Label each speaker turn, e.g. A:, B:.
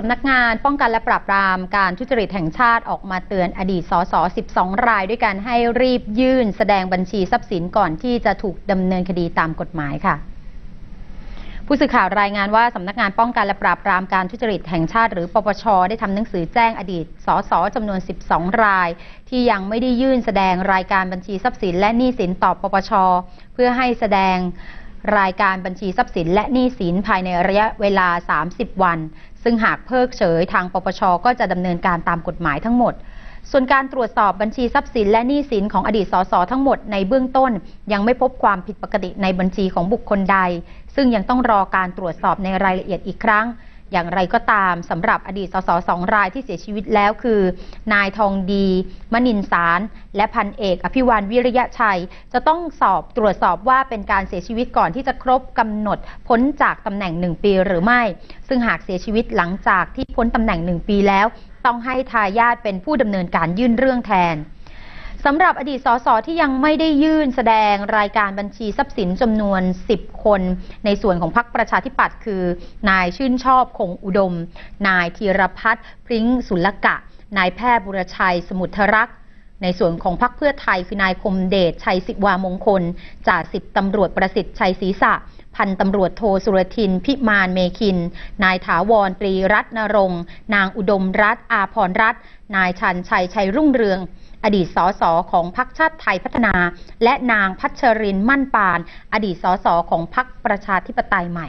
A: สำนักงานป้องกันและปราบปรามการทุจริตแห่งชาติออกมาเตือนอดีตสส 12 รายด้วยกันให้รีบยื่นแสดงบัญชีทรัพย์สินก่อนที่จะถูกดำเนินคดีตามกฎหมายค่ะ ผู้สื่อข่าวรายงานว่าสำนักงานป้องกันและปราบปรามการทุจริตแห่งชาติ หรือปปช ได้ทำหนังสือแจ้งอดีตสสจำนวน 12 ราย ที่ยังไม่ได้ยื่นแสดงรายการบัญชีทรัพย์สินและหนี้สินต่อปปช เพื่อให้แสดง รายการบัญชีทรัพย์สินและหนี้สินภายในระยะเวลา 30 วัน ซึ่งหากเพิกเฉยทางปปชก็จะดำเนินการตามกฎหมายทั้งหมด ส่วนการตรวจสอบบัญชีทรัพย์สินและหนี้สินของอดีตสสทั้งหมดในเบื้องต้น ยังไม่พบความผิดปกติในบัญชีของบุคคลใด ซึ่งยังต้องรอการตรวจสอบในรายละเอียดอีกครั้ง อย่างไรก็ตามสำหรับอดีตสสสองรายที่เสียชีวิตแล้วคือ นายทองดี มนินสาร และพันเอก อภิวันวิริยะชัย จะต้องสอบตรวจสอบว่าเป็นการเสียชีวิตก่อนที่จะครบกำหนดพ้นจากตำแหน่งหนึ่งปีหรือไม่ ซึ่งหากเสียชีวิตหลังจากที่พ้นตำแหน่งหนึ่งปีแล้ว ต้องให้ทายาทเป็นผู้ดำเนินการยื่นเรื่องแทน สำหรับอดีตสสที่ยังไม่ได้ยื่นแสดงรายการบัญชีทรัพย์สินจำนวน 10 คน ในส่วนของพรรคประชาธิปัตย์คือ นายชื่นชอบคงอุดม นายธีรพัฒน์พริ้งสุลกะ นายแพทย์บุรชัยสมุทรรักษ์ ในส่วนของพรรคเพื่อไทยคือนายคมเดชชัยศิวามงคลจ่าสิบตำรวจประสิทธิ์ชัยศรีษะ พันตำรวจโทสุรทิน พิมานเมคิน นายถาวรปรีรัตนรงค์นางอุดมรัตน์อาพรรัตน์นายชันชัยชัยรุ่งเรือง อดีตสสของพรรคชาติไทยพัฒนา และนางพัชรินมั่นปาน อดีตสสของพรรคประชาธิปไตยใหม่